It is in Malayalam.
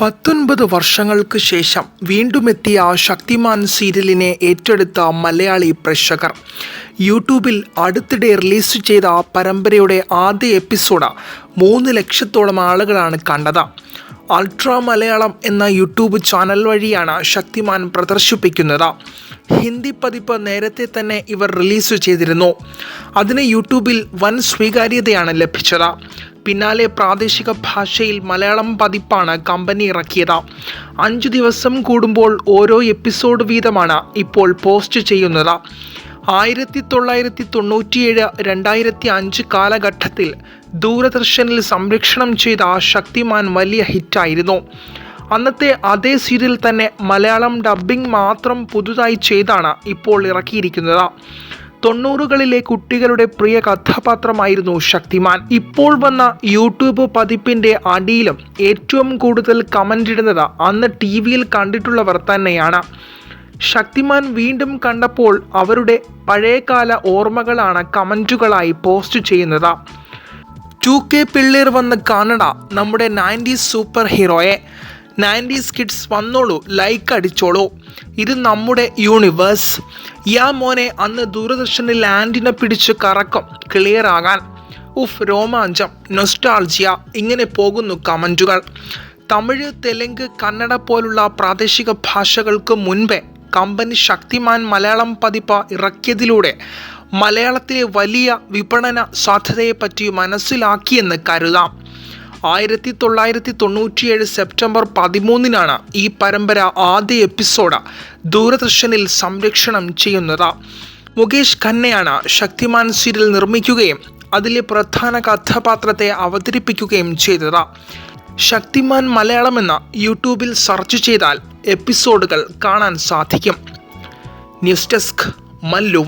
പത്തൊൻപത് വർഷങ്ങൾക്ക് ശേഷം വീണ്ടുമെത്തിയ ശക്തിമാൻ സീരിയലിനെ ഏറ്റെടുത്ത മലയാളി പ്രേക്ഷകർ. യൂട്യൂബിൽ അടുത്തിടെ റിലീസ് ചെയ്ത പരമ്പരയുടെ ആദ്യ എപ്പിസോഡ് മൂന്ന് ലക്ഷത്തോളം ആളുകളാണ് കണ്ടത്. അൾട്രാ മലയാളം എന്ന യൂട്യൂബ് ചാനൽ വഴിയാണ് ശക്തിമാൻ പ്രദർശിപ്പിക്കുന്നത്. ഹിന്ദി പതിപ്പ് നേരത്തെ തന്നെ ഇവർ റിലീസ് ചെയ്തിരുന്നു. അതിന് യൂട്യൂബിൽ വൻ സ്വീകാര്യതയാണ് ലഭിച്ചത്. പിന്നാലെ പ്രാദേശിക ഭാഷയിൽ മലയാളം പതിപ്പാണ് കമ്പനി ഇറക്കിയത്. അഞ്ചു ദിവസം കൂടുമ്പോൾ ഓരോ എപ്പിസോഡ് വീതമാണ് ഇപ്പോൾ പോസ്റ്റ് ചെയ്യുന്നത്. ആയിരത്തി തൊള്ളായിരത്തി തൊണ്ണൂറ്റിയേഴ് രണ്ടായിരത്തി അഞ്ച് കാലഘട്ടത്തിൽ ദൂരദർശനിൽ സംരക്ഷണം ചെയ്ത ശക്തിമാൻ വലിയ ഹിറ്റായിരുന്നു. അന്നത്തെ അതേ സീരിയൽ തന്നെ മലയാളം ഡബ്ബിംഗ് മാത്രം പുതുതായി ചെയ്താണ് ഇപ്പോൾ ഇറക്കിയിരിക്കുന്നത്. തൊണ്ണൂറുകളിലെ കുട്ടികളുടെ പ്രിയ കഥാപാത്രമായിരുന്നു ശക്തിമാൻ. ഇപ്പോൾ വന്ന യൂട്യൂബ് പതിപ്പിന്റെ അടിയിലും ഏറ്റവും കൂടുതൽ കമന്റ് ഇടുന്നത് അന്ന് ടി വിയിൽ കണ്ടിട്ടുള്ളവർ തന്നെയാണ്. ശക്തിമാൻ വീണ്ടും കണ്ടപ്പോൾ അവരുടെ പഴയകാല ഓർമ്മകളാണ് കമന്റുകളായി പോസ്റ്റ് ചെയ്യുന്നത്. ടു കെ പിള്ളേർ വന്ന് കാണട നമ്മുടെ നയന്റീസ് സൂപ്പർ ഹീറോയെ. നയന്റീസ് കിഡ്സ് വന്നോളൂ ലൈക്ക് അടിച്ചോളൂ. ഇത് നമ്മുടെ യൂണിവേഴ്സ് യാ മോനെ അന്ന് ദൂരദർശനിൽ ആന്റിനെ പിടിച്ച് കറക്കം ക്ലിയർ ആകാൻ. ഉഫ് രോമാഞ്ചം നൊസ്റ്റാൾജിയ ഇങ്ങനെ പോകുന്നു കമന്റുകൾ തമിഴ് തെലുങ്ക് കന്നഡ പോലുള്ള പ്രാദേശിക ഭാഷകൾക്ക് മുൻപേ കമ്പനി ശക്തിമാൻ മലയാളം പതിപ്പ് ഇറക്കിയതിലൂടെ മലയാളത്തിലെ വലിയ വിപണന സാധ്യതയെപ്പറ്റി മനസ്സിലാക്കിയെന്ന് കരുതാം. ആയിരത്തി തൊള്ളായിരത്തി തൊണ്ണൂറ്റിയേഴ് സെപ്റ്റംബർ പതിമൂന്നിനാണ് ഈ പരമ്പര ആദ്യ എപ്പിസോഡ് ദൂരദർശനിൽ സംരക്ഷണം ചെയ്യുന്നത്. മുകേഷ് ഖന്നയാണ് ശക്തിമാൻ സീരിയൽ നിർമ്മിക്കുകയും അതിലെ പ്രധാന കഥാപാത്രത്തെ അവതരിപ്പിക്കുകയും ചെയ്തത്. ശക്തിമാൻ മലയാളം എന്ന യൂട്യൂബിൽ സെർച്ച് ചെയ്താൽ എപ്പിസോഡുകൾ കാണാൻ സാധിക്കും. News desk Mallu